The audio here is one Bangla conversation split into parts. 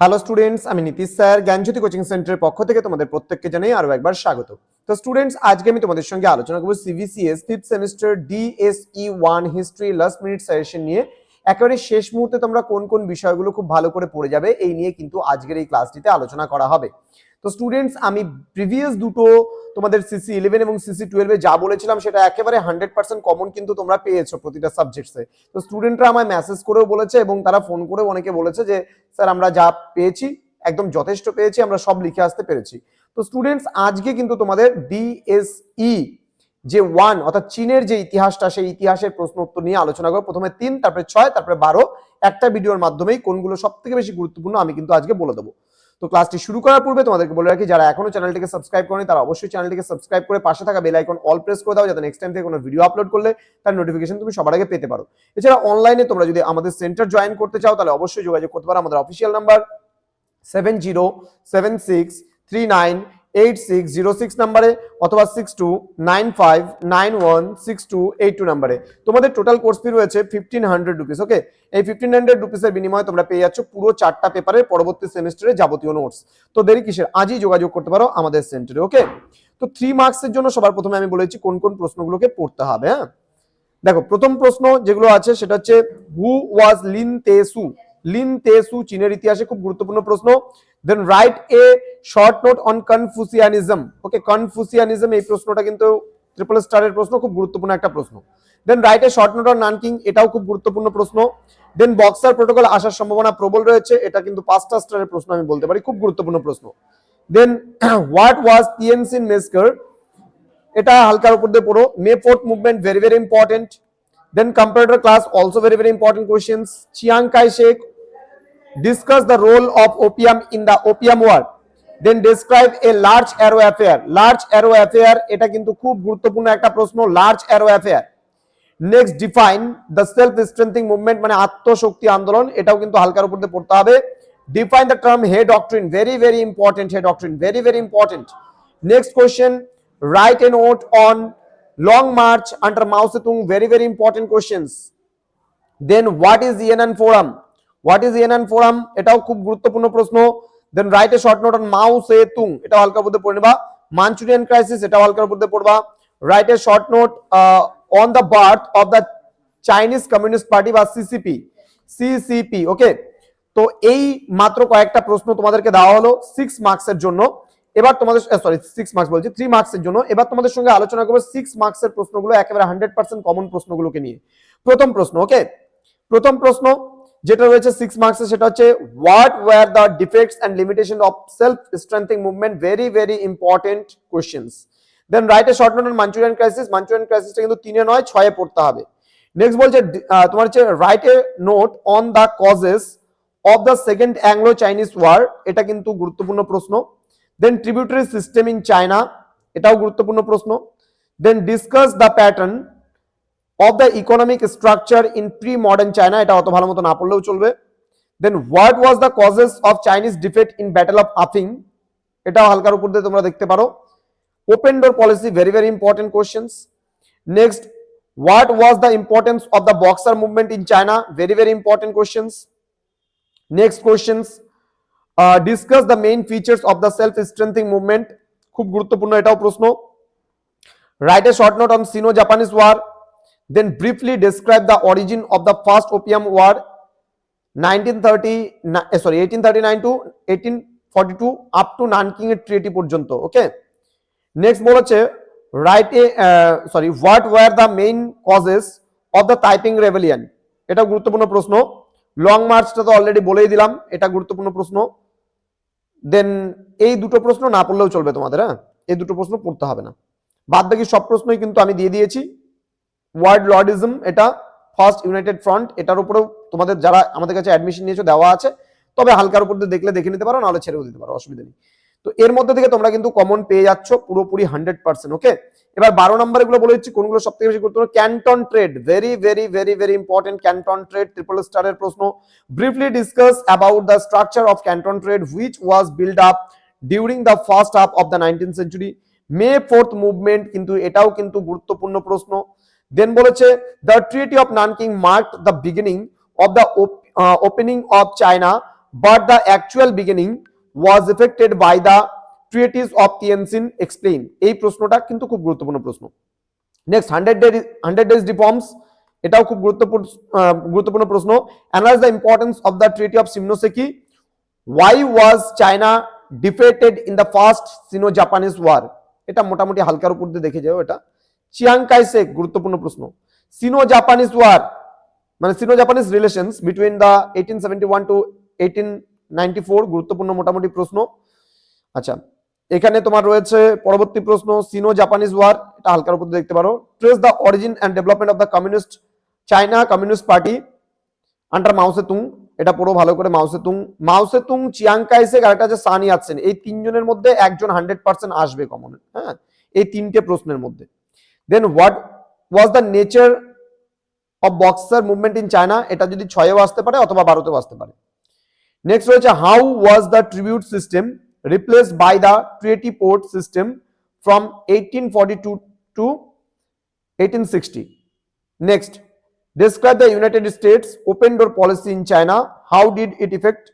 হ্যালো স্টুডেন্টস আমি নীতিশ স্যার, জ্ঞানজ্যোতি কোচিং সেন্টারের পক্ষ থেকে তোমাদের প্রত্যেককে জানাই আরও একবার স্বাগত। তো স্টুডেন্টস আজকে আমি তোমাদের সঙ্গে আলোচনা করব CBCS fifth semester DSE one history last minute suggestion নিয়ে। একেবারে শেষ মুহূর্তে তোমরা কোন কোন বিষয়গুলো খুব ভালো করে পড়ে যাবে, এই নিয়ে কিন্তু আজকের এই ক্লাসটিতে আলোচনা করা হবে। তো স্টুডেন্টস আমি প্রিভিয়াস দুটো তোমাদের সিসি ইলেভেন এবং সিসি টুয়েলভে যা বলেছিলাম সেটা একেবারে হান্ড্রেড পার্সেন্ট কমন কিন্তু তোমরা পেয়েছ প্রতিটা সাবজেক্টসে তো স্টুডেন্টরা আমায় মেসেজ করেও বলেছে এবং তারা ফোন করেও অনেকে বলেছে যে, স্যার, আমরা যা পেয়েছি, একদম যথেষ্ট পেয়েছি, আমরা সব লিখে আসতে পেরেছি। তো স্টুডেন্টস আজকে কিন্তু তোমাদের ডিএসই যে ওয়ান অর্থাৎ চীনের যে ইতিহাসটা, সেই ইতিহাসের প্রশ্ন উত্তর নিয়ে আলোচনা করব। প্রথমে তিন, তারপরে ছয়, তারপরে বারো। একটা ভিডিওর মাধ্যমেই কোনগুলো সব থেকে বেশি গুরুত্বপূর্ণ আমি কিন্তু আজকে বলে দেবো। তো ক্লাসটি শুরু করার পূর্বে তোমাদেরকে বলে রাখি, যারা এখনও চ্যানেলটিকে সাবস্ক্রাইব করেনি, তারা অবশ্যই চ্যানেলটিকে সাবস্ক্রাইব করে পাশে থাকা বেল আইকন অল প্রেস করে দাও, যাতে নেক্সট টাইম থেকে কোনো ভিডিও আপলোড করলে তার নোটিফিকেশন তুমি সবার আগে পেতে পারো। এছাড়া অনলাইনে তোমরা যদি আমাদের সেন্টার জয়েন করতে চাও, তাহলে অবশ্যই যোগাযোগ করতে পারো। আমাদের official number seven zero seven six three nine eight six zero six নাম্বারে অথবা six two nine five nine one six two eight two নাম্বারে। তোমাদের টোটাল কোর্স ফি রয়েছে ফিফটিন হান্ড্রেড রুপিস ওকে এই ফিফটিন হান্ড্রেড রুপিসের বিনিময়ে তোমরা পেয়ে যাচ্ছ পুরো চারটা পেপারের পরবর্তী সেমিস্টারে যাবতীয় নোটস তো দেরি কিসের? আজই যোগাযোগ করতে পারো আমাদের সেন্টারে ওকে তো থ্রি মার্কসের জন্য সবার প্রথমে আমি বলেছি কোন কোন প্রশ্নগুলোকে পড়তে হবে হ্যাঁ? দেখো, প্রথম প্রশ্ন যেগুলো আছে সেটা হচ্ছে হু ওয়াজ লিন তেসু লিন তেসু চীনের ইতিহাসে খুব গুরুত্বপূর্ণ প্রশ্ন। Then write a short note on Confucianism okay Confucianism এই প্রশ্নটা কিন্তু ট্রিপল স্টারের প্রশ্ন, খুব গুরুত্বপূর্ণ একটা প্রশ্ন। Then write a short note on Nanking এটাও খুব গুরুত্বপূর্ণ প্রশ্ন। দেন বক্সার প্রোটোকল আসার সম্ভাবনা প্রবল রয়েছে, এটা কিন্তু পাঁচটা স্টারের প্রশ্ন আমি বলতে পারি, খুব গুরুত্বপূর্ণ প্রশ্ন। দেন হোয়াট ওয়াজ টিএনসিন মেসকার এটা হালকার উপর দিয়ে পড়ো May fourth movement very very important then comprador class also very very important questions Chiang Kai Shek discuss the role of opium in the opium war then describe a large arrow affair. Large arrow affair, এটা কিন্তু খুব গুরুত্বপূর্ণ একটা প্রশ্ন, large arrow affair. Next define the self strengthening movement মানে আত্মশক্তি আন্দোলন, এটাও কিন্তু হালকার উপর দিয়ে পড়তে হবে। Define the term Hay doctrine very very important Hay doctrine very very important next question write a note on Long March under Mao Tsetung very very important questions then what is ENN forum what is ENN forum এটাও খুব গুরুত্বপূর্ণ প্রশ্ন। Then write a short note on Mao Tsetung এটা হালকার মধ্যে পড়ে নেবা। মাঞ্চুরিয়ান ক্রাইসিস এটা হালকার মধ্যে পড়বা। Write a short note on the birth of the Chinese Communist Party বা সিসিপি সিসিপি ওকে তো এই মাত্র কয়েকটা প্রশ্ন তোমাদেরকে দেওয়া হলো সিক্স মার্কসের জন্য। এবার তোমাদের সরি সিক্স মার্কস বলছি থ্রি মার্কসের জন্য। এবার তোমাদের সঙ্গে আলোচনা করব সিক্স মার্কসের প্রশ্নগুলো, একেবারে হান্ড্রেড পার্সেন্ট কমন প্রশ্নগুলোকে নিয়ে। প্রথম প্রশ্ন ওকে প্রথম প্রশ্ন যেটা রয়েছে সিক্স মার্কসে সেটা হচ্ছে what were the defects and limitation of self strengthening movement very very important questions then write a short note on Manchurian crisis Manchurian ক্রাইসিসটা কিন্তু তিনে নয়, ছয়ে পড়তে হবে। নেক্সট বলছে তোমার হচ্ছে write a note on the causes of the second Anglo Chinese war এটা কিন্তু গুরুত্বপূর্ণ প্রশ্ন। Then tributary system in China এটাও গুরুত্বপূর্ণ প্রশ্ন। Then discuss the pattern of the economic structure in pre modern China এটা অত ভালো মতো না পড়লেও চলবে। Then what was the causes of Chinese defect in battle of আফিং এটাও হালকার উপর দিয়ে তোমরা দেখতে পারো। Open door policy very very important questions next what was the importance of the boxer movement in China very very important questions next questions discuss the main features of the self strengthening movement খুব গুরুত্বপূর্ণ এটাও প্রশ্ন। Write a short note on Sino Japanese war then briefly describe the origin of the first opium war 1930 na- eh, sorry 1839 to 1842 up to nanking treaty পর্যন্ত ওকে নেক্সট বলেছে write a sorry what were the main causes of the Taiping rebellion এটা গুরুত্বপূর্ণ প্রশ্ন। লং মার্চটা তো অলরেডি বলেই দিলাম এটা গুরুত্বপূর্ণ প্রশ্ন। দেন এই দুটো প্রশ্ন না পড়লেও চলবে তোমাদের হ্যাঁ? এই দুটো প্রশ্ন পড়তে হবে না। বাদ বাকি সব প্রশ্নই কিন্তু আমি দিয়ে দিয়েছি। ওয়ার্ড লর্ডিজম, এটা ফার্স্ট ইউনাইটেড ফ্রন্ট, এটার উপরেও তোমাদের যারা আমাদের কাছে অ্যাডমিশন নিয়েছো, দেওয়া আছে। তবে হালকার উপর দিয়ে দেখলে দেখে নিতে পারো, নাহলে ছেড়েও দিতে পারো, অসুবিধা নেই। তো এর মধ্যে থেকে তোমরা কিন্তু কমন পেয়ে যাচ্ছ, পুরোপুরি হান্ড্রেড পার্সেন্ট ওকে এবার বারো নম্বরগুলো বলে দিচ্ছি, কোনগুলো সব থেকে বেশি গুরুত্বপূর্ণ? Canton trade very very very very important Canton trade triple স্টারের প্রশ্ন। Briefly discuss about the structure of Canton trade which was build up during the first half of the nineteen century May fourth movement কিন্তু এটাও কিন্তু গুরুত্বপূর্ণ প্রশ্ন। দেন বলেছে the treaty of Nanking mark the beginning of the opening of China but the actual beginning was effected by the treaties of Tientsin explain এই প্রশ্নটা কিন্তু খুব গুরুত্বপূর্ণ প্রশ্ন। Next hundred day hundred days reforms এটাও খুব গুরুত্বপূর্ণ গুরুত্বপূর্ণ প্রশ্ন। Analyse the importance of the treaty of Shimonoseki why was China defeated in the first Sino Japanese war এটা মোটামুটি হালকার উপর দিয়ে দেখে যাও এটা। চিয়াং কাইসেক গুরুত্বপূর্ণ প্রশ্ন সিনো জাপানিজ ওয়ার মানে Sino Japanese relations between the eighteen seventy one to eighteen ninety four গুরুত্বপূর্ণ মোটামুটি প্রশ্ন আচ্ছা এখানে তোমার রয়েছে পরবর্তী প্রশ্ন সিনো জাপানিজ ওয়ার এটা হালকার উপর দেখতে পারো trace the origin and development of the communist China communist party under Mao Tse Tung এটা পুরো ভালো করে মাউসে তুং মাউসে তুং চিয়াং কাইসেক আর একটা আছে সানি আছেন এই তিনজনের মধ্যে একজন হান্ড্রেড পার্সেন্ট আসবে কমন হ্যাঁ? এই তিনটে প্রশ্নের মধ্যে। Then what was the nature of boxer movement in China এটা যদি ছয়েও আসতে পারে অথবা বারোতেও আসতে পারে। নেক্সট রয়েছে how was the tribute system replace by the treaty port system from eighteen forty two to eighteen sixty next describe the united states open door policy in china. How did it affect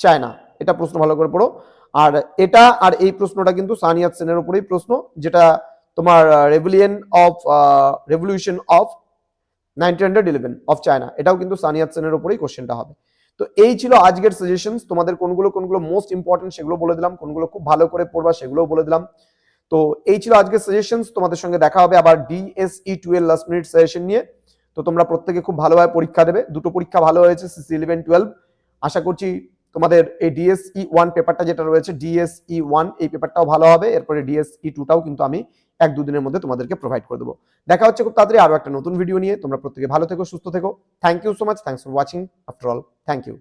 China এটা প্রশ্ন ভালো করে পড়ো। আর এটা আর এই প্রশ্নটা কিন্তু সানিয়াত সেনের উপরেই প্রশ্ন, যেটা তোমার rebellion of revolution of nineteen hundred eleven of China এটাও কিন্তু সানিয়াত সেনের উপরেই কোশ্চেনটা হবে। তো এই ছিল আজকের সাজেশনস তোমাদের কোনগুলো কোনগুলো মোস্ট ইম্পর্টেন্ট সেগুলো বলে দিলাম। কোনগুলো খুব ভালো করে পড়বা সেগুলোও বলে দিলাম। তো এই ছিল আজকের সাজেশনস তোমাদের সঙ্গে দেখা হবে আবার DSE twelve last minute suggestion নিয়ে। তো তোমরা প্রত্যেকে খুব ভালোভাবে পরীক্ষা দেবে। দুটো পরীক্ষা ভালো হয়েছে সিসি ইলেভেন টুয়েলভ আশা করছি তোমাদের এই ডিএসই ওয়ান পেপারটা যেটা রয়েছে ডিএসই ওয়ান এই পেপারটাও ভালো হবে। এরপরে ডিএসই টুটাও কিন্তু আমি এক দুদিনের মধ্যে তোমাদেরকে প্রোভাইড করে দেবো। দেখা হচ্ছে খুব তাড়াতাড়ি আরও একটা নতুন ভিডিও নিয়ে। তোমরা প্রত্যেকে ভালো থেকো, সুস্থ থেকো। Thank you so much thanks for watching after all thank you